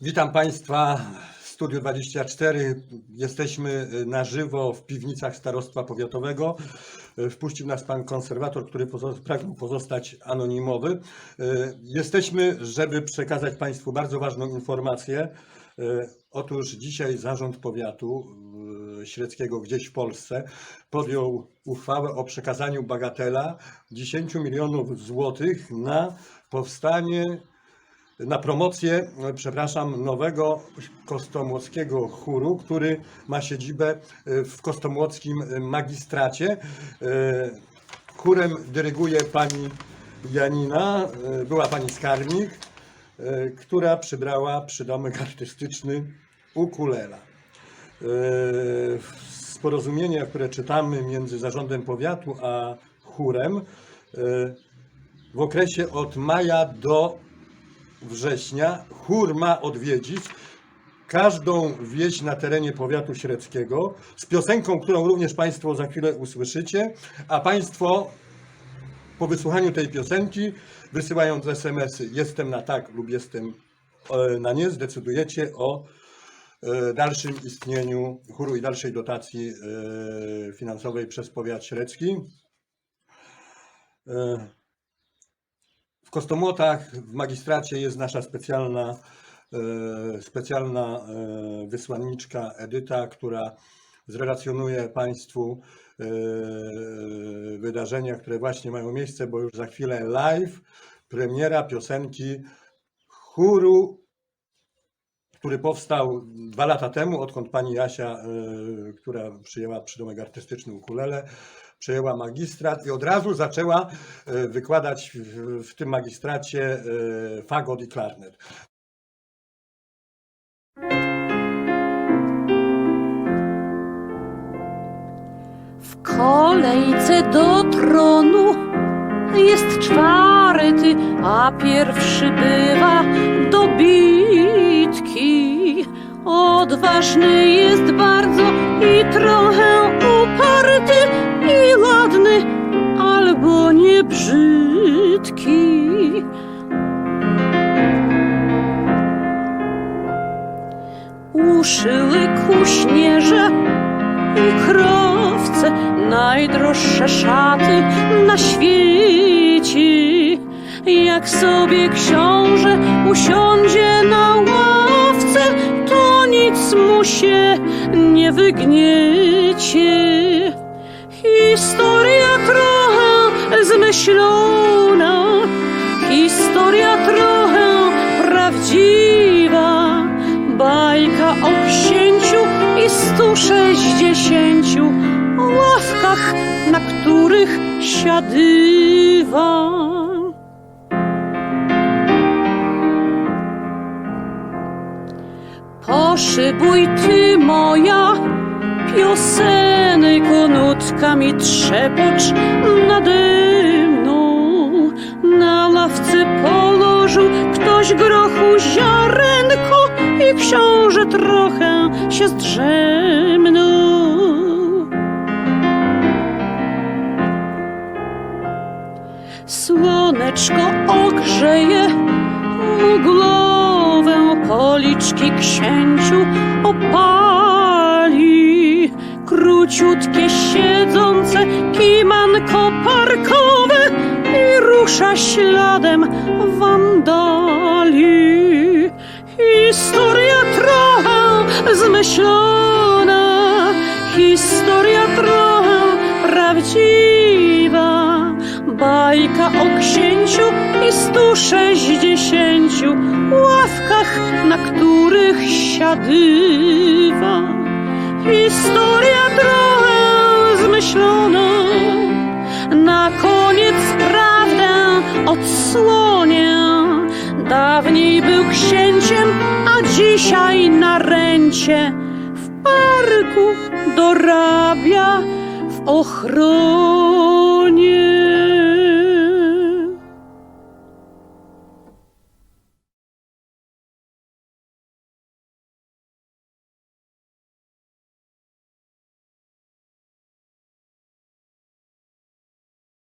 Witam Państwa w Studiu 24. Jesteśmy na żywo w piwnicach Starostwa Powiatowego. Wpuścił nas Pan konserwator, który pragnął pozostać anonimowy. Jesteśmy, żeby przekazać Państwu bardzo ważną informację. Otóż dzisiaj Zarząd Powiatu Średzkiego gdzieś w Polsce podjął uchwałę o przekazaniu bagatela 10 milionów złotych na powstanie na promocję, e, przepraszam, nowego kostomłockiego chóru, który ma siedzibę e, w kostomłockim magistracie. E, Chórem dyryguje pani Janina, była pani skarbnik, która przybrała przydomek artystyczny ukulela. Z Porozumienia, które czytamy między zarządem powiatu a chórem, w okresie od maja do września chór ma odwiedzić każdą wieś na terenie powiatu średzkiego z piosenką, którą również Państwo za chwilę usłyszycie, a Państwo po wysłuchaniu tej piosenki, wysyłając SMS-y jestem na tak lub jestem e, na nie, zdecydujecie o e, dalszym istnieniu chóru i dalszej dotacji e, finansowej przez powiat średzki. W Kostomłotach w magistracie jest nasza specjalna, e, specjalna e, wysłanniczka Edyta, która zrelacjonuje Państwu e, wydarzenia, które właśnie mają miejsce, bo już za chwilę live premiera piosenki chóru, który powstał dwa lata temu, odkąd pani Jasia, e, która przyjęła przydomek artystyczny ukulele, przejęła magistrat i od razu zaczęła e, wykładać w, tym magistracie e, fagot i klarnet. W kolejce do tronu jest czwarty, a pierwszy bywa do bitki. Odważny jest bardzo i trochę uparty i ładny, albo nie brzydki. Uszyły kuśnierze i krowce najdroższe szaty na świecie. Jak sobie książę usiądzie wygniecie. Historia trochę zmyślona, historia trochę prawdziwa. Bajka o księciu i stu sześćdziesięciu ławkach, na których siadywa. Poszybuj ty moja piosenko nutkami trzepocz nade mną. Na ławce położył ktoś grochu ziarenko i książę trochę się zdrzemnął. Słoneczko ogrzeje mu głowę, policzki księciu opali. Króciutkie siedzące kimanko parkowe i rusza śladem wandali. Historia trochę zmyślona, historia trochę prawdziwa. Bajka o księciu i stu sześćdziesięciu ławkach, na których siadywa. Odsłonię. Dawniej był księciem, a dzisiaj na rencie w parku dorabia w ochronie.